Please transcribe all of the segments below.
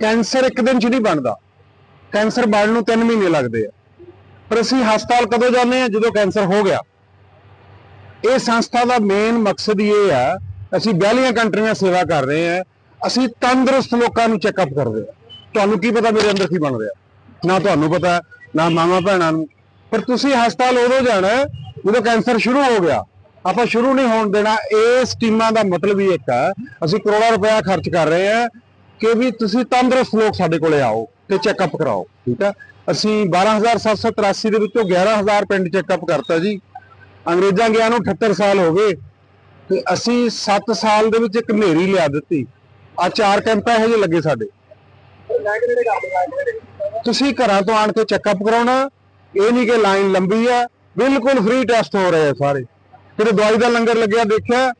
Cancer ਇੱਕ ਦਿਨ 'ਚ ਨਹੀਂ ਬਣਦਾ। ਕੈਂਸਰ ਬਣਨ ਨੂੰ 3 ਮਹੀਨੇ ਲੱਗਦੇ ਆ। ਪਰ ਅਸੀਂ ਹਸਪਤਾਲ ਕਦੋਂ ਜਾਂਦੇ ਆ ਜਦੋਂ ਕੈਂਸਰ ਹੋ ਗਿਆ। ਇਹ ਸੰਸਥਾ ਦਾ ਮੇਨ ਮਕਸਦ ਹੀ ਇਹ ਆ, ਅਸੀਂ 42 ਕੰਟਰੀਆਂ ਸੇਵਾ ਕਰ ਰਹੇ ਆ ਅਸੀਂ ਤੰਦਰੁਸਤ ਲੋਕਾਂ ਨੂੰ ਚੈੱਕਅਪ ਕਰਦੇ ਆ ਤੁਹਾਨੂੰ ਕੀ ਪਤਾ ਮੇਰੇ ਅੰਦਰ ਕੀ ਬਣ ਰਿਹਾ? ਨਾ ਤੁਹਾਨੂੰ ਪਤਾ, ਨਾ ਮਾਮਾ ਭੈਣਾਂ ਨੂੰ। ਪਰ ਤੁਸੀਂ ਹਸਪਤਾਲ ਉਦੋਂ ਜਾਣਾ ਜਦੋਂ ਕੈਂਸਰ ਸ਼ੁਰੂ ਹੋ ਗਿਆ। ਆਪਾਂ ਸ਼ੁਰੂ ਨਹੀਂ ਹੋਣ ਦੇਣਾ। ਇਹ ਸਕੀਮਾਂ ਦਾ ਮਤਲਬ ਹੀ ਇੱਕ ਆ। ਅਸੀਂ ਕਰੋੜਾਂ ਰੁਪਇਆ ਖਰਚ ਕਰ ਰਹੇ ਆ ਕਿ ਵੀ ਤੁਸੀਂ ਤੰਦਰੁਸਤ ਲੋਕ ਸਾਡੇ ਕੋਲੇ ਆਓ ਤੇ ਚੈੱਕਅਪ ਕਰਾਓ, ਠੀਕ ਆ? ਅਸੀਂ 12783 ਦੇ ਵਿੱਚੋਂ 11000 ਪਿੰਡ ਚੈੱਕਅਪ ਕਰਤਾ ਜੀ। ਅੰਗਰੇਜ਼ਾਂ ਗਿਆ ਨੂੰ 78 ਸਾਲ ਹੋ ਗਏ ਤੇ ਅਸੀਂ 7 ਸਾਲ ਦੇ ਵਿੱਚ ਇੱਕ ਹਨੇਰੀ ਲਿਆ ਦਿੱਤੀ। ਆ ਚਾਰ ਕੈਂਪ ਇਹੋ ਜਿਹੇ ਲੱਗੇ ਸਾਡੇ। ਤੁਸੀਂ ਘਰਾਂ ਤੋਂ ਆਣ ਕੇ ਚੈੱਕਅਪ ਕਰਾਉਣਾ, ਇਹ ਨਹੀਂ ਕਿ ਲਾਈਨ ਲੰਬੀ ਹੈ ਬਿਲਕੁਲ ਫ੍ਰੀ ਟੈਸਟ ਹੋ ਰਹੇ ਸਾਰੇ। ਕਿਤੇ ਦਵਾਈ ਦਾ ਲੰਗਰ ਲੱਗਿਆ ਦੇਖਿਆ?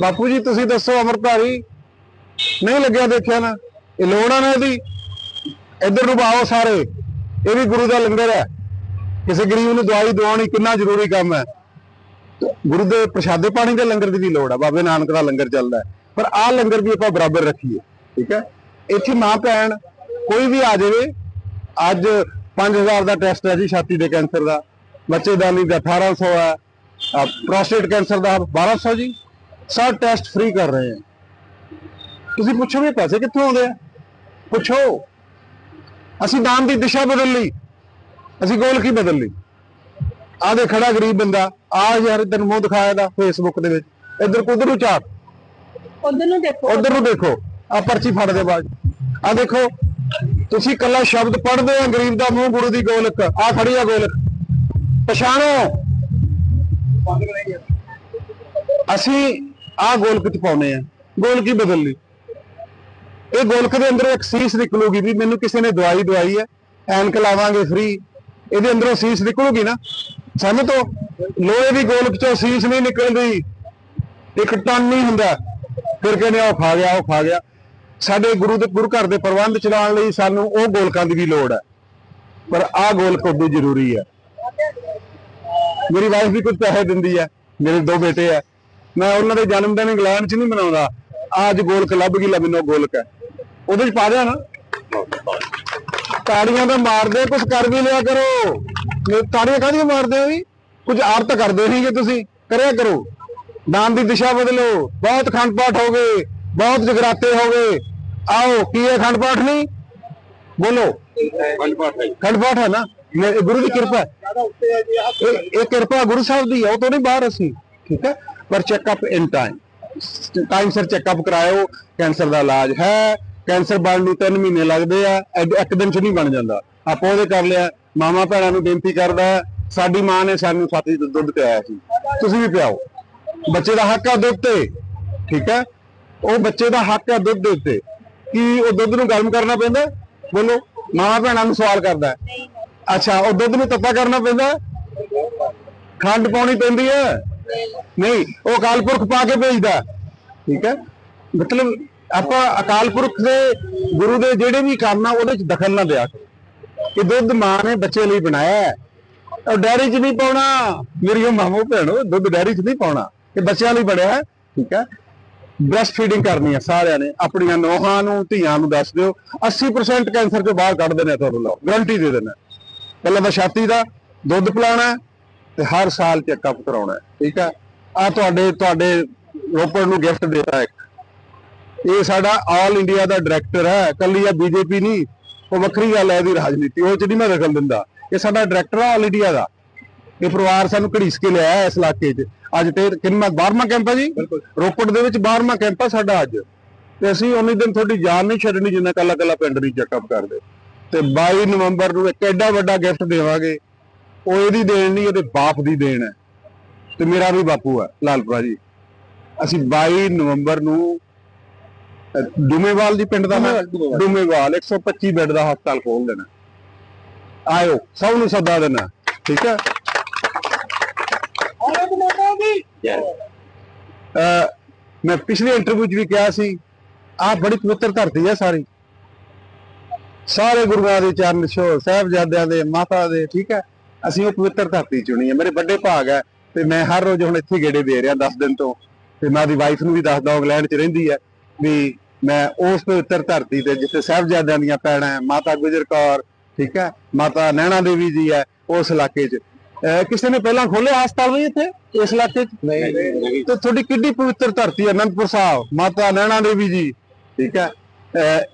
ਬਾਪੂ ਜੀ, ਤੁਸੀਂ ਦੱਸੋ ਅਮਰਧਾਰੀ ਨਹੀਂ ਲੱਗਿਆ ਦੇਖਿਆ ਨਾ। ਇਹ ਲੋੜ ਆ ਨਾ ਇਹਦੀ। ਇੱਧਰ ਨੂੰ ਆਓ ਸਾਰੇ। ਇਹ ਵੀ ਗੁਰੂ ਦਾ ਲੰਗਰ ਹੈ। ਕਿਸੇ ਗਰੀਬ ਨੂੰ ਦਵਾਈ ਦਵਾਉਣੀ ਕਿੰਨਾ ਜ਼ਰੂਰੀ ਕੰਮ ਹੈ। ਗੁਰੂ ਦੇ ਪ੍ਰਸ਼ਾਦੇ ਪਾਣੀ ਦੇ ਲੰਗਰ ਦੀ ਵੀ ਲੋੜ ਆ। ਬਾਬੇ ਨਾਨਕ ਦਾ ਲੰਗਰ ਚੱਲਦਾ ਪਰ ਆਹ ਲੰਗਰ ਵੀ ਆਪਾਂ ਬਰਾਬਰ ਰੱਖੀਏ। ਠੀਕ ਹੈ? ਇੱਥੇ ਮਾਂ ਭੈਣ ਕੋਈ ਵੀ ਆ ਜਾਵੇ, ਅੱਜ 5000 ਦਾ ਟੈਸਟ ਹੈ ਜੀ ਛਾਤੀ ਦੇ ਕੈਂਸਰ ਦਾ। ਬੱਚੇਦਾਨੀ ਦਾ 1800 ਹੈ। ਪ੍ਰੋਸਟੇਟ ਕੈਂਸਰ ਦਾ 1200 ਜੀ। ਸਭ ਟੈਸਟ ਫ੍ਰੀ ਕਰ ਰਹੇ ਹਾਂ। ਤੁਸੀਂ ਪੁੱਛੋਗੇ ਪੈਸੇ ਕਿੱਥੋਂ ਆਉਂਦੇ ਆ? ਪੁੱਛੋ। ਅਸੀਂ ਦਾਨ ਦੀ ਦਿਸ਼ਾ ਬਦਲ ਲਈ। ਅਸੀਂ ਗੋਲ ਕੀ ਬਦਲ ਲਈ? ਆ ਦੇ ਖੜਾ ਗਰੀਬ ਬੰਦਾ। ਆ ਯਾਰ ਤੈਨੂੰ ਮੂੰਹ ਦਿਖਾਇਆ ਦਾ ਫੇਸਬੁੱਕ ਦੇ ਵਿੱਚ। ਇੱਧਰ ਕੁਦਰ ਨੂੰ ਚਾਪ ਉਧਰ ਨੂੰ ਦੇਖੋ। ਉਧਰ ਨੂੰ ਦੇਖੋ। ਆ ਪਰਚੀ ਫੜ ਦੇ ਬਾਅਦ। ਆ ਦੇਖੋ। ਤੁਸੀਂ ਕੱਲਾ ਸ਼ਬਦ ਪੜ੍ਹਦੇ ਆ ਗਰੀਬ ਦਾ ਮੂੰਹ ਗੁਰੂ ਦੀ ਗੋਲਕ। ਆ ਖੜੀ ਆ ਗੋਲਕ। ਪਛਾਣੋ। ਅਸੀਂ ਆ ਗੋਲਕ ਚ ਪਾਉਨੇ ਆ। ਗੋਲਕੀ ਬਦਲ ਲਈ। ਇਹ ਗੋਲਕ ਦੇ ਅੰਦਰੋਂ ਇੱਕ ਸੀਸ ਨਿਕਲੂਗੀ ਵੀ ਮੈਨੂੰ ਕਿਸੇ ਨੇ ਦਵਾਈ ਦਵਾਈ ਹੈ, ਐਨਕ ਲਾਵਾਂਗੇ ਫ੍ਰੀ ਇਹਦੇ ਅੰਦਰੋਂ ਸੀਸ ਨਿਕਲੂਗੀ ਨਾ। ਸਮਝ ਤੋਂ? ਲੋਹੇ ਦੀ ਗੋਲਕ ਚੋਂ ਸੀਸ ਨਹੀਂ ਨਿਕਲਦੀ। ਇੱਕ ਟਨ ਨਹੀਂ ਹੁੰਦਾ। ਫਿਰ ਕਹਿੰਦੇ ਉਹ ਖਾ ਗਿਆ, ਉਹ ਖਾ ਗਿਆ। ਸਾਡੇ ਗੁਰੂ ਦੇ ਗੁਰੂ ਘਰ ਦੇ ਪ੍ਰਬੰਧ ਚਲਾਉਣ ਲਈ ਸਾਨੂੰ ਉਹ ਗੋਲਕਾਂ ਦੀ ਵੀ ਲੋੜ ਹੈ। ਪਰ ਆਹ ਗੋਲਕ ਉਦੋਂ ਜ਼ਰੂਰੀ ਹੈ। ਮੇਰੀ ਵਾਈਫ ਵੀ ਕੁਝ ਪੈਸੇ ਦਿੰਦੀ ਹੈ। ਮੇਰੇ ਦੋ ਬੇਟੇ ਆ ਮੈਂ ਉਹਨਾਂ ਦੇ ਜਨਮ ਦਿਨ ਇੰਗਲੈਂਡ 'ਚ ਨਹੀਂ ਮਨਾਉਂਦਾ। ਆਹ ਅੱਜ ਗੋਲਕ ਲੱਭ ਗਈ ਲੈ ਮੈਨੂੰ ਗੋਲਕ ਹੈ। ਉਹਦੇ 'ਚ ਪਾ ਨਾ। ਤਾੜੀਆਂ ਤਾਂ ਮਾਰਦੇ ਕੁਝ ਕਰ ਵੀ ਲਿਆ ਕਰੋ। ਤਾੜੀਆਂ ਕਾਹਦੀਆਂ ਮਾਰਦੇ ਹੋ ਵੀ ਕੁਝ ਆਰਤ ਕਰਦੇ ਨਹੀਂਗੇ ਤੁਸੀਂ। ਕਰਿਆ ਕਰੋ। ਦਾਨ ਦੀ ਦਿਸ਼ਾ ਬਦਲੋ। ਬਹੁਤ ਖੰਡ ਪਾਠ ਹੋ ਗਏ। ਬਹੁਤ ਜਗਰਾਤੇ ਹੋ ਗਏ। ਆਓ ਕੀ ਹੈ ਖੰਡ ਪਾਠ ਨਹੀਂ? ਬੋਲੋ। ਖੰਡ ਪਾਠ ਹੈ ਨਾ? ਗੁਰੂ ਦੀ ਕਿਰਪਾ ਇਹ ਕਿਰਪਾ ਗੁਰੂ ਸਾਹਿਬ ਦੀ ਹੈ। ਉਹ ਤੋਂ ਨਹੀਂ ਬਾਹਰ ਅਸੀਂ। ਠੀਕ ਹੈ? ਪਰ ਚੈੱਕਅਪ ਇਨ ਟਾਈਮ ਟਾਈਮ ਸਿਰ ਚੈੱਕਅਪ ਕਰਾਇਓ। ਕੈਂਸਰ ਦਾ ਇਲਾਜ ਹੈ। ਕੈਂਸਰ ਬਣਨ ਨੂੰ 3 ਮਹੀਨੇ ਲੱਗਦੇ ਆ ਇੱਕ ਦਿਨ ਚ ਨਹੀਂ ਬਣ ਜਾਂਦਾ। ਆਪਾਂ ਉਹਦੇ ਕਰ ਲਿਆ ਮਾਮਾ ਭੈਣਾਂ ਨੂੰ ਬੇਨਤੀ ਕਰਦਾ, ਸਾਡੀ ਮਾਂ ਨੇ ਸਾਨੂੰ ਸਾਥੀ ਦੁੱਧ ਪਿਆਇਆ ਸੀ। ਤੁਸੀਂ ਵੀ ਪਿਆਓ। ਬੱਚੇ ਦਾ ਹੱਕ ਆ ਦੁੱਧ ਤੇ, ਠੀਕ ਹੈ ਉਹ ਬੱਚੇ ਦਾ ਹੱਕ ਹੈ ਦੁੱਧ ਦੇ ਉੱਤੇ। ਕੀ ਉਹ ਦੁੱਧ ਨੂੰ ਗਰਮ ਕਰਨਾ ਪੈਂਦਾ? ਬੋਲੋ ਮਾਂ ਭੈਣਾਂ ਨੂੰ ਸਵਾਲ ਕਰਦਾ। ਅੱਛਾ, ਉਹ ਦੁੱਧ ਨੂੰ ਤੱਤਾ ਕਰਨਾ ਪੈਂਦਾ? ਖੰਡ ਪਾਉਣੀ ਪੈਂਦੀ ਹੈ ਨਹੀਂ, ਉਹ ਅਕਾਲ ਪੁਰਖ ਪਾ ਕੇ ਭੇਜਦਾ। ਠੀਕ ਹੈ ਮਤਲਬ ਆਪਾਂ ਅਕਾਲ ਪੁਰਖ ਦੇ ਗੁਰੂ ਦੇ ਜਿਹੜੇ ਵੀ ਕੰਮ ਆ, ਉਹਦੇ ਚ ਦਖਲ ਨਾ ਦਿਆ ਕਰੋ। ਕਿ ਦੁੱਧ ਮਾਂ ਨੇ ਬੱਚੇ ਲਈ ਬਣਾਇਆ ਹੈ। ਉਹ ਡੈਰੀ 'ਚ ਨਹੀਂ ਪਾਉਣਾ। ਮੇਰੀ ਉਹ ਮਾਮੋ ਭੈਣੋ, ਦੁੱਧ ਡੈਰੀ 'ਚ ਨਹੀਂ ਪਾਉਣਾ। ਇਹ ਬੱਚਿਆਂ ਲਈ ਬਣਿਆ ਹੈ, ਠੀਕ ਹੈ। ਬ੍ਰੈਸਟ ਫੀਡਿੰਗ ਕਰਨੀ ਹੈ ਸਾਰਿਆਂ ਨੇ। ਆਪਣੀਆਂ ਨੋਹਾਂ ਨੂੰ, ਧੀਆਂ ਨੂੰ ਦੱਸ ਦਿਓ। 80% ਕੈਂਸਰ ਤੋਂ ਬਾਹਰ ਕੱਢ ਦੇਣਾ ਤੁਹਾਨੂੰ ਲਓ। ਗਰੰਟੀ ਦੇ ਦੇਣਾ ਪਹਿਲਾਂ ਤਾਂ ਛਾਤੀ ਦਾ ਦੁੱਧ ਪਿਲਾਉਣਾ ਤੇ ਹਰ ਸਾਲ ਚੈੱਕਅਪ ਕਰਾਉਣਾ ਠੀਕ ਹੈ। ਆ ਤੁਹਾਡੇ ਤੁਹਾਡੇ ਰੋਪੜ ਨੂੰ ਗਿਫਟ ਦੇਤਾ ਇੱਕ। ਇਹ ਸਾਡਾ ਆਲ ਇੰਡੀਆ ਦਾ ਡਾਇਰੈਕਟਰ ਹੈ ਕੱਲੀ ਆ ਬੀਜੇਪੀ ਨਹੀਂ ਉਹ ਵੱਖਰੀ ਗੱਲ ਹੈ ਇਹਦੀ ਰਾਜਨੀਤੀ ਉਹ ਚ ਨਹੀਂ ਮੈਂ ਦਖਲ ਦਿੰਦਾ। ਇਹ ਸਾਡਾ ਡਾਇਰੈਕਟਰ ਆ ਆਲ ਇੰਡੀਆ ਦਾ। ਇਹ ਪਰਿਵਾਰ ਸਾਨੂੰ ਘੜੀਸ ਕੇ ਲਿਆਇਆ ਹੈ ਇਸ ਇਲਾਕੇ 'ਚ। ਅੱਜ ਤੇ ਕਿੰਨਾ 12ਵਾਂ ਕੈਂਪ ਹੈ ਜੀ? ਰੋਪੜ ਦੇ ਵਿੱਚ 12ਵਾਂ ਕੈਂਪ ਹੈ ਸਾਡਾ ਅੱਜ। ਤੇ ਅਸੀਂ ਉਨੀ ਦਿਨ ਤੁਹਾਡੀ ਜਾਨ ਨਹੀਂ ਛੱਡਣੀ ਜਿੰਨਾ ਕੱਲਾ ਕੱਲਾ ਪਿੰਡ ਦੀ ਚੈੱਕਅਪ ਕਰਦੇ। ਤੇ 22 ਨਵੰਬਰ ਨੂੰ ਇੱਕ ਐਡਾ ਵੱਡਾ ਗਿਫਟ ਦੇਵਾਂਗੇ। ਉਹ ਇਹਦੀ ਦੇਣ ਨਹੀਂ ਉਹਦੇ ਬਾਪ ਦੀ ਦੇਣ ਹੈ। ਤੇ ਮੇਰਾ ਵੀ ਬਾਪੂ ਹੈ ਲਾਲਪੁਰਾ ਜੀ। ਅਸੀਂ 22 ਨਵੰਬਰ ਨੂੰ ਡੂਮੇਵਾਲ ਦੀ ਪਿੰਡ ਦਾ ਨਾਮ ਡੂਮੇਵਾਲ 125 ਬੈੱਡ ਦਾ ਹਸਪਤਾਲ ਖੋਲ ਦੇਣਾ। ਆਇਓ ਸਭ ਨੂੰ ਸੱਦਾ ਦੇਣਾ ਠੀਕ ਹੈ? ਅਹ, ਮੈਂ ਪਿਛਲੇ ਇੰਟਰਵਿਊ 'ਚ ਵੀ ਕਿਹਾ ਸੀ ਆਹ ਬੜੀ ਪਵਿੱਤਰ ਧਰਤੀ ਹੈ ਸਾਰੀ। ਸਾਰੇ ਗੁਰੂਆਂ ਦੇ ਚਰਨ ਛੋਹ ਸਾਹਿਬਜ਼ਾਦਿਆਂ ਦੇ ਮਾਤਾ ਦੇ ਠੀਕ ਹੈ? ਅਸੀਂ ਉਹ ਪਵਿੱਤਰ ਧਰਤੀ ਚੁਣੀ ਹੈ। ਮੇਰੇ ਵੱਡੇ ਭਾਗ ਹੈ ਤੇ ਮੈਂ ਹਰ ਰੋਜ਼ ਹੁਣ ਇੱਥੇ ਗੇੜੇ ਦੇ ਰਿਹਾ 10 ਦਿਨ ਤੋਂ। ਤੇ ਮੈਂ ਉਹਦੀ ਵਾਈਫ ਨੂੰ ਵੀ ਦੱਸਦਾ ਇੰਗਲੈਂਡ 'ਚ ਰਹਿੰਦੀ ਹੈ। ਵੀ ਮੈਂ ਉਸ ਪਵਿੱਤਰ ਧਰਤੀ ਤੇ ਜਿੱਥੇ ਸਾਹਿਬਜ਼ਾਦਿਆਂ ਦੀਆਂ ਪੈੜਾਂ ਹੈ ਮਾਤਾ ਗੁਜਰ ਕੌਰ ਠੀਕ ਹੈ ਮਾਤਾ ਨੈਣਾ ਦੇਵੀ ਜੀ ਹੈ ਉਸ ਇਲਾਕੇ 'ਚ। ਕਿਸੇ ਨੇ ਪਹਿਲਾਂ ਖੋਲਿਆ ਹਸਪਤਾਲ ਵੀ ਇੱਥੇ ਇਸ ਇਲਾਕੇ 'ਚ? ਨਹੀਂ ਤੇ ਤੁਹਾਡੀ ਕਿੱਡੀ ਪਵਿੱਤਰ ਧਰਤੀ ਹੈ ਅਨੰਦਪੁਰ ਸਾਹਿਬ ਮਾਤਾ ਨੈਣਾ ਦੇਵੀ ਜੀ ਠੀਕ ਹੈ।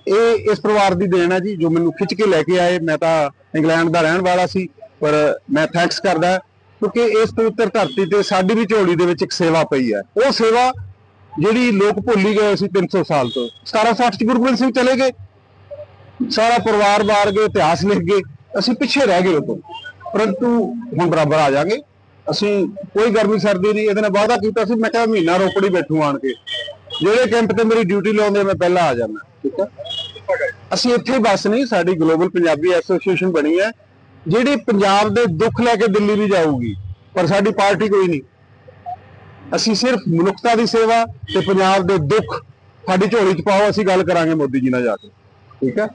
ਇਹ ਇਸ ਪਰਿਵਾਰ ਦੀ ਦੇਣ ਹੈ ਜੀ ਜੋ ਮੈਨੂੰ ਖਿੱਚ ਕੇ ਲੈ ਕੇ ਆਏ। ਮੈਂ ਤਾਂ ਇੰਗਲੈਂਡ ਦਾ ਰਹਿਣ ਵਾਲਾ ਸੀ ਪਰ ਮੈਂ ਥੈਂਕਸ ਕਰਦਾ ਕਿਉਂਕਿ ਇਸ ਪਵਿੱਤਰ ਧਰਤੀ ਤੇ ਸਾਡੀ ਵੀ ਝੋਲੀ ਦੇ ਵਿੱਚ ਇੱਕ ਸੇਵਾ ਪਈ ਹੈ। ਉਹ ਸੇਵਾ ਜਿਹੜੀ ਲੋਕ ਭੁੱਲੀ ਹੀ ਗਏ ਸੀ 300 ਸਾਲ ਤੋਂ। 1760 ਚ ਗੁਰੂ ਗੋਬਿੰਦ ਸਿੰਘ ਚਲੇ ਗਏ। ਸਾਰਾ ਪਰਿਵਾਰ ਬਾਹਰ ਗਏ, ਇਤਿਹਾਸ ਲਿਖ ਗਏ। ਅਸੀਂ ਪਿੱਛੇ ਰਹਿ ਗਏ ਉਦੋਂ। ਪਰੰਤੂ ਹੁਣ ਬਰਾਬਰ ਆ ਜਾਾਂਗੇ। ਅਸੀਂ ਕੋਈ ਗਰਮੀ ਸਰਦੀ ਨਹੀਂ, ਇਹਦੇ ਨਾਲ ਵਾਅਦਾ ਕੀਤਾ ਸੀ। ਮੈਂ ਕਿਹਾ ਮਹੀਨਾ ਰੋਪੜੀ ਬੈਠੂ ਆਣ ਕੇ। ਜਿਹੜੇ ਕੈਂਪ ਤੇ ਮੇਰੀ ਡਿਊਟੀ ਲਾਉਂਦੇ ਮੈਂ ਪਹਿਲਾਂ ਆ ਜਾਣਾ ਠੀਕ ਹੈ ਅਸੀਂ ਇੱਥੇ ਹੀ ਬਸ ਨਹੀਂ, ਸਾਡੀ ਗਲੋਬਲ ਪੰਜਾਬੀ ਐਸੋਸੀਏਸ਼ਨ ਬਣੀ ਹੈ। ਜਿਹੜੀ ਪੰਜਾਬ ਦੇ ਦੁੱਖ ਲੈ ਕੇ ਦਿੱਲੀ ਵੀ ਜਾਊਗੀ, ਪਰ ਸਾਡੀ ਪਾਰਟੀ ਕੋਈ ਨਹੀਂ। ਅਸੀਂ ਸਿਰਫ ਮਨੁੱਖਤਾ ਦੀ ਸੇਵਾ ਤੇ ਪੰਜਾਬ ਦੇ ਦੁੱਖ ਸਾਡੀ ਝੋਲੀ 'ਚ ਪਾਓ, ਅਸੀਂ ਗੱਲ ਕਰਾਂਗੇ ਮੋਦੀ ਜੀ ਨਾਲ ਜਾ ਕੇ। ਠੀਕ ਹੈ?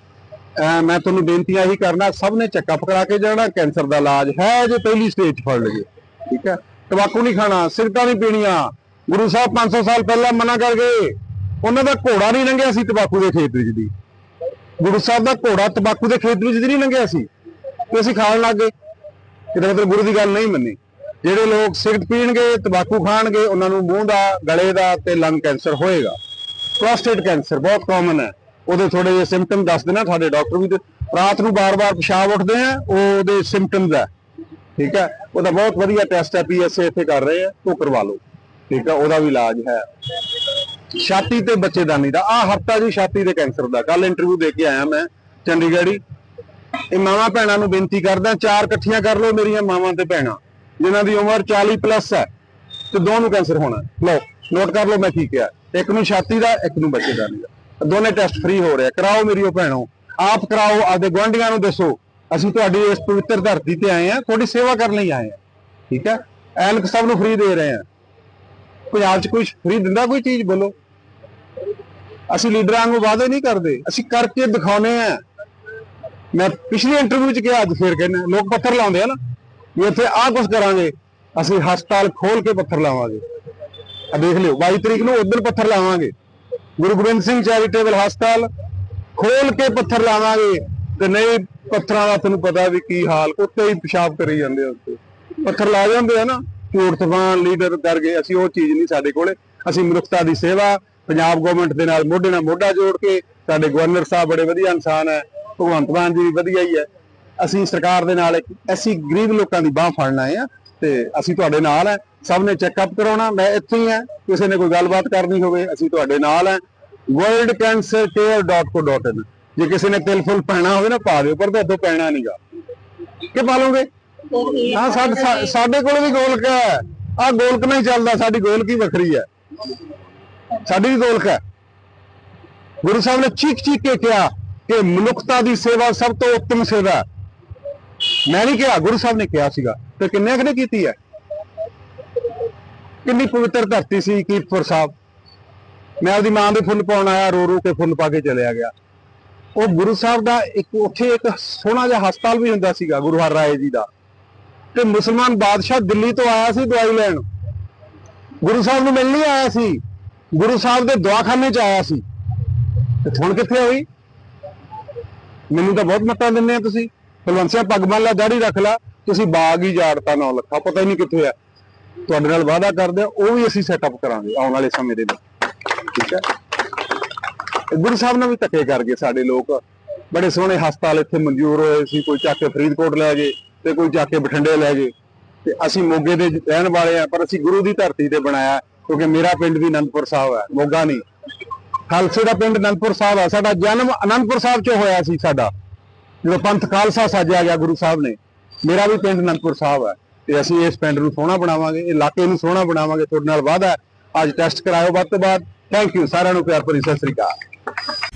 ਮੈਂ ਤੁਹਾਨੂੰ ਬੇਨਤੀਆਂ ਹੀ ਕਰਨਾ, ਸਭ ਨੇ ਚੱਕਅਪ ਕਰਾ ਕੇ ਜਾਣਾ, ਕੈਂਸਰ ਦਾ ਇਲਾਜ ਹੈ ਜੇ ਪਹਿਲੀ ਸਟੇਜ 'ਚ ਫੜ ਲਈਏ। ਠੀਕ ਹੈ? ਤੰਬਾਕੂ ਨਹੀਂ ਖਾਣਾ ਸਿਗਰਟਾਂ ਨਹੀਂ ਪੀਣੀਆਂ। ਗੁਰੂ ਸਾਹਿਬ 500 ਸਾਲ ਪਹਿਲਾਂ ਮਨਾ ਕਰ ਗਏ। ਉਹਨਾਂ ਦਾ ਘੋੜਾ ਨਹੀਂ ਲੰਘਿਆ ਸੀ ਤੰਬਾਕੂ ਦੇ ਖੇਤ ਵਿੱਚ ਦੀ। ਗੁਰੂ ਸਾਹਿਬ ਦਾ ਘੋੜਾ ਤੰਬਾਕੂ ਦੇ ਖੇਤ ਵਿੱਚ ਦੀ ਨਹੀਂ ਲੰਘਿਆ ਸੀ। ਤੇ ਅਸੀਂ ਖਾਣ ਲੱਗ ਗਏ। ਇਹਦਾ ਮਤਲਬ ਗੁਰੂ ਦੀ ਗੱਲ ਨਹੀਂ ਮੰਨੀ। ਜਿਹੜੇ ਲੋਕ ਸਿਗਰਟ ਪੀਣਗੇ, ਤੰਬਾਕੂ ਖਾਣਗੇ, ਉਹਨਾਂ ਨੂੰ ਮੂੰਹ ਦਾ, ਗਲੇ ਦਾ ਤੇ ਲੰਗ ਕੈਂਸਰ ਹੋਏਗਾ। ਪ੍ਰੋਸਟੇਟ ਕੈਂਸਰ ਬਹੁਤ ਕਾਮਨ ਹੈ। ਉਹਦੇ ਥੋੜੇ ਜਿਹੇ ਸਿੰਪਟਮ ਦੱਸ ਦੇਣਾ, ਤੁਹਾਡੇ ਡਾਕਟਰ ਵੀ ਰਾਤ ਨੂੰ ਬਾਰ-ਬਾਰ ਪਿਸ਼ਾਬ ਉੱਠਦੇ ਆ, ਉਹਦੇ ਸਿੰਪਟਮਸ ਹੈ। ਠੀਕ ਹੈ? ਉਹਦਾ ਬਹੁਤ ਵਧੀਆ ਟੈਸਟ ਹੈ ਪੀਐਸਏ ਇੱਥੇ ਕਰ ਰਹੇ ਆ, ਉਹ ਕਰਵਾ ਲਓ। ਠੀਕ ਹੈ? ਉਹਦਾ ਵੀ ਇਲਾਜ ਹੈ। ਛਾਤੀ ਤੇ ਬੱਚੇਦਾਨੀ ਦਾ ਆ ਹਫਤਾ ਜੀ ਛਾਤੀ ਦੇ ਕੈਂਸਰ ਦਾ। ਕੱਲ ਇੰਟਰਵਿਊ ਦੇ ਕੇ ਆਇਆ ਮੈਂ, ਚੰਡੀਗੜ੍ਹ ਹੀ। ਇਹ ਮਾਵਾਂ ਭੈਣਾਂ ਨੂੰ ਬੇਨਤੀ ਕਰਦਾ, ਚਾਰ ਇਕੱਠੀਆਂ ਕਰ ਲਓ ਮੇਰੀਆਂ ਮਾਵਾਂ ਤੇ ਭੈਣਾਂ। ਜਿਨ੍ਹਾਂ ਦੀ ਉਮਰ 40 ਪਲੱਸ ਹੈ, ਤੇ ਦੋ ਨੂੰ ਕੈਂਸਰ ਹੋਣਾ ਲਓ ਨੋਟ ਕਰ ਲਓ ਮੈਂ ਕੀ ਕਿਹਾ। ਇੱਕ ਨੂੰ ਛਾਤੀ ਦਾ, ਇੱਕ ਨੂੰ ਬੱਚੇਦਾਨੀ ਦਾ ਦੋਨੇ ਟੈਸਟ ਫ੍ਰੀ ਹੋ ਰਿਹਾ ਕਰਾਓ ਮੇਰੀ ਉਹ ਭੈਣੋ। ਆਪ ਕਰਾਓ, ਆਪਦੇ ਗੁਆਂਢੀਆਂ ਨੂੰ ਦੱਸੋ। ਅਸੀਂ ਤੁਹਾਡੀ ਇਸ ਪਵਿੱਤਰ ਧਰਤੀ ਤੇ ਆਏ ਆ, ਤੁਹਾਡੀ ਸੇਵਾ ਕਰਨ ਲਈ ਆਏ ਆ। ਠੀਕ ਹੈ? ਐਨਕ ਸਭ ਨੂੰ ਫ੍ਰੀ ਦੇ ਰਹੇ ਆ। ਪੰਜਾਬ 'ਚ ਕੋਈ ਫ੍ਰੀ ਦਿੰਦਾ ਕੋਈ ਚੀਜ਼? ਬੋਲੋ। ਅਸੀਂ ਲੀਡਰਾਂ ਨੂੰ ਵਾਅਦੇ ਨਹੀਂ ਕਰਦੇ। ਅਸੀਂ ਕਰਕੇ ਦਿਖਾਉਨੇ ਆ। ਮੈਂ ਪਿਛਲੇ ਇੰਟਰਵਿਊ 'ਚ ਕਿਹਾ, ਅੱਜ ਫੇਰ ਕਹਿੰਦਾ ਲੋਕ ਪੱਥਰ ਲਾਉਂਦੇ ਆ ਨਾ। ਵੀ ਇੱਥੇ ਆਹ ਕੁਝ ਕਰਾਂਗੇ, ਅਸੀਂ ਹਸਪਤਾਲ ਖੋਲ ਕੇ ਪੱਥਰ ਲਾਵਾਂਗੇ। ਆ ਦੇਖ ਲਿਓ 22 ਤਰੀਕ ਨੂੰ ਉਦੋਂ ਪੱਥਰ ਲਾਵਾਂਗੇ। ਗੁਰੂ ਗੋਬਿੰਦ ਸਿੰਘ ਚੈਰੀਟੇਬਲ ਹਸਪਤਾਲ ਖੋਲ ਕੇ ਪੱਥਰ ਲਾਵਾਂਗੇ ਤੇ ਨਹੀਂ, ਪੱਥਰਾਂ ਦਾ ਤੁਹਾਨੂੰ ਪਤਾ ਵੀ ਕੀ ਹਾਲ, ਉੱਤੇ ਹੀ ਪਿਸ਼ਾਬ ਕਰੀ ਜਾਂਦੇ ਆ ਉੱਤੇ। ਪੱਥਰ ਲਾ ਜਾਂਦੇ ਆ ਨਾ, ਝੂਠ, ਤੂਫਾਨ, ਲੀਡਰ ਕਰ ਗਏ, ਅਸੀਂ ਉਹ ਚੀਜ਼ ਨਹੀਂ ਸਾਡੇ ਕੋਲੇ। ਅਸੀਂ ਮਨੁੱਖਤਾ ਦੀ ਸੇਵਾ, ਪੰਜਾਬ ਗਵਰਨਮੈਂਟ ਦੇ ਨਾਲ ਮੋਢੇ ਨਾਲ ਮੋਢਾ ਜੋੜ ਕੇ, ਸਾਡੇ ਗਵਰਨਰ ਸਾਹਿਬ ਬੜੇ ਵਧੀਆ ਇਨਸਾਨ ਹੈ, ਭਗਵੰਤ ਮਾਨ ਜੀ ਵੀ ਵਧੀਆ ਹੀ ਹੈ। ਅਸੀਂ ਸਰਕਾਰ ਦੇ ਨਾਲ ਐਸੀ ਗਰੀਬ ਲੋਕਾਂ ਦੀ ਬਾਹ ਫੜਨਾ ਹੈ ਤੇ ਅਸੀਂ ਤੁਹਾਡੇ ਨਾਲ ਹੈ। ਸਭ ਨੇ ਚੈੱਕਅਪ ਕਰਾਉਣਾ, ਮੈਂ ਇੱਥੇ ਹੀ ਹਾਂ। ਕਿਸੇ ਨੇ ਕੋਈ ਗੱਲਬਾਤ ਕਰਨੀ ਹੋਵੇ, ਅਸੀਂ ਤੁਹਾਡੇ ਨਾਲ ਹੈ। worldcancercare.co.in ਜੇ ਕਿਸੇ ਨੇ ਤਿਲ ਫੁੱਲ ਪੈਣਾ ਹੋਵੇ ਨਾ, ਪਾ ਦਿਓ, ਪਰ ਤੁਹਾਡੇ ਪੈਣਾ ਨਹੀਂਗਾ ਕਿ ਪਾ ਲਓਗੇ ਹਾਂ, ਸਾਡੇ ਸਾਡੇ ਕੋਲ ਵੀ ਗੋਲਕ ਹੈ। ਆ ਗੋਲਕ ਨਹੀਂ ਚੱਲਦਾ, ਸਾਡੀ ਗੋਲਕ ਹੀ ਵੱਖਰੀ ਹੈ। ਸਾਡੀ ਵੀ ਗੋਲਕ ਹੈ। ਗੁਰੂ ਸਾਹਿਬ ਨੇ ਚੀਕ ਚੀਕ ਕੇ ਕਿਹਾ ਕਿ ਮਨੁੱਖਤਾ ਦੀ ਸੇਵਾ ਸਭ ਤੋਂ ਉੱਤਮ ਸੇਵਾ ਮੈਂ ਨਹੀਂ ਕਿਹਾ, ਗੁਰੂ ਸਾਹਿਬ ਨੇ ਕਿਹਾ ਸੀਗਾ, ਤੇ ਕਿੰਨੇ ਕੁ ਨੇ ਕੀਤੀ ਹੈ? ਕਿੰਨੀ ਪਵਿੱਤਰ ਧਰਤੀ ਸੀ ਕੀਰਤਪੁਰ ਸਾਹਿਬ? ਮੈਂ ਆਪਦੀ ਮਾਂ ਦੇ ਫੁੱਲ ਪਾਉਣ ਆਇਆ, ਰੋ ਰੋ ਕੇ ਫੁੱਲ ਪਾ ਕੇ ਚਲਿਆ ਗਿਆ। ਉਹ ਗੁਰੂ ਸਾਹਿਬ ਦਾ ਇੱਕ, ਉੱਥੇ ਇੱਕ ਸੋਹਣਾ ਜਿਹਾ ਹਸਪਤਾਲ ਵੀ ਹੁੰਦਾ ਸੀਗਾ, ਗੁਰੂ ਹਰ ਰਾਏ ਜੀ ਦਾ। ਤੇ ਮੁਸਲਮਾਨ ਬਾਦਸ਼ਾਹ ਦਿੱਲੀ ਤੋਂ ਆਇਆ ਸੀ ਦਵਾਈ ਲੈਣ। ਗੁਰੂ ਸਾਹਿਬ ਨੂੰ ਮਿਲਣ ਨਹੀਂ ਆਇਆ ਸੀ। ਗੁਰੂ ਸਾਹਿਬ ਦੇ ਦਵਾਖਾਨੇ 'ਚ ਆਇਆ ਸੀ। ਤੇ ਹੁਣ ਕਿੱਥੇ ਹੋਈ ਮੈਨੂੰ ਤਾਂ ਬਹੁਤ ਮੱਤਾਂ ਦਿੰਦੇ ਆ ਤੁਸੀਂ। ਬਲਵੰਤ ਪੱਗ ਬੰਨ ਲਾ ਦਾੜੀ ਰੱਖ ਲਾ। ਤੁਸੀਂ ਬਾਗ ਹੀ ਜਾੜਤਾ ਨੌ ਲੱਖਾ, ਪਤਾ ਹੀ ਨਹੀਂ ਕਿੱਥੇ ਆ ਤੁਹਾਡੇ ਨਾਲ ਵਾਅਦਾ ਕਰਦੇ ਆ ਉਹ ਵੀ ਅਸੀਂ ਸੈਟਅਪ ਕਰਾਂਗੇ ਆਉਣ ਵਾਲੇ ਸਮੇਂ ਦੇ ਵਿੱਚ। ਠੀਕ ਹੈ? ਗੁਰੂ ਸਾਹਿਬ ਨਾਲ ਵੀ ਧੱਕੇ ਕਰ ਗਏ ਸਾਡੇ ਲੋਕ। ਬੜੇ ਸੋਹਣੇ ਹਸਪਤਾਲ ਇੱਥੇ ਮਨਜ਼ੂਰ ਹੋਏ ਸੀ, ਕੋਈ ਚੱਕ ਕੇ ਫਰੀਦਕੋਟ ਲੈ ਗਏ ਤੇ ਕੋਈ ਚੱਕ ਕੇ ਬਠਿੰਡੇ ਲੈ ਗਏ। ਤੇ ਅਸੀਂ ਮੋਗੇ ਦੇ ਰਹਿਣ ਵਾਲੇ ਆ ਪਰ ਅਸੀਂ ਗੁਰੂ ਦੀ ਧਰਤੀ ਤੇ ਬਣਾਇਆ, ਕਿਉਂਕਿ ਮੇਰਾ ਪਿੰਡ ਵੀ ਅਨੰਦਪੁਰ ਸਾਹਿਬ ਹੈ, ਮੋਗਾ ਨਹੀਂ। ਖਾਲਸੇ ਦਾ ਪਿੰਡ ਅਨੰਦਪੁਰ ਸਾਹਿਬ ਹੈ, ਸਾਡਾ ਜਨਮ ਅਨੰਦਪੁਰ ਸਾਹਿਬ 'ਚ ਹੋਇਆ ਸੀ ਸਾਡਾ। ਜਦੋਂ ਪੰਥ ਖਾਲਸਾ ਸਾਜਿਆ ਗਿਆ ਗੁਰੂ ਸਾਹਿਬ ਨੇ, ਮੇਰਾ ਵੀ ਪਿੰਡ ਅਨੰਦਪੁਰ ਸਾਹਿਬ ਹੈ। ਤੇ ਅਸੀਂ ਇਸ ਪਿੰਡ ਨੂੰ ਸੋਹਣਾ ਬਣਾਵਾਂਗੇ, ਇਹ ਇਲਾਕੇ ਨੂੰ ਸੋਹਣਾ ਬਣਾਵਾਂਗੇ, ਤੁਹਾਡੇ ਨਾਲ ਵਾਅਦਾ ਹੈ। ਅੱਜ ਟੈਸਟ ਕਰਾਇਓ ਵੱਧ ਤੋਂ ਵੱਧ। ਥੈਂਕ ਯੂ ਸਾਰਿਆਂ ਨੂੰ ਪਿਆਰ ਭਰੀ ਸਤਿ ਸ੍ਰੀ ਅਕਾਲ।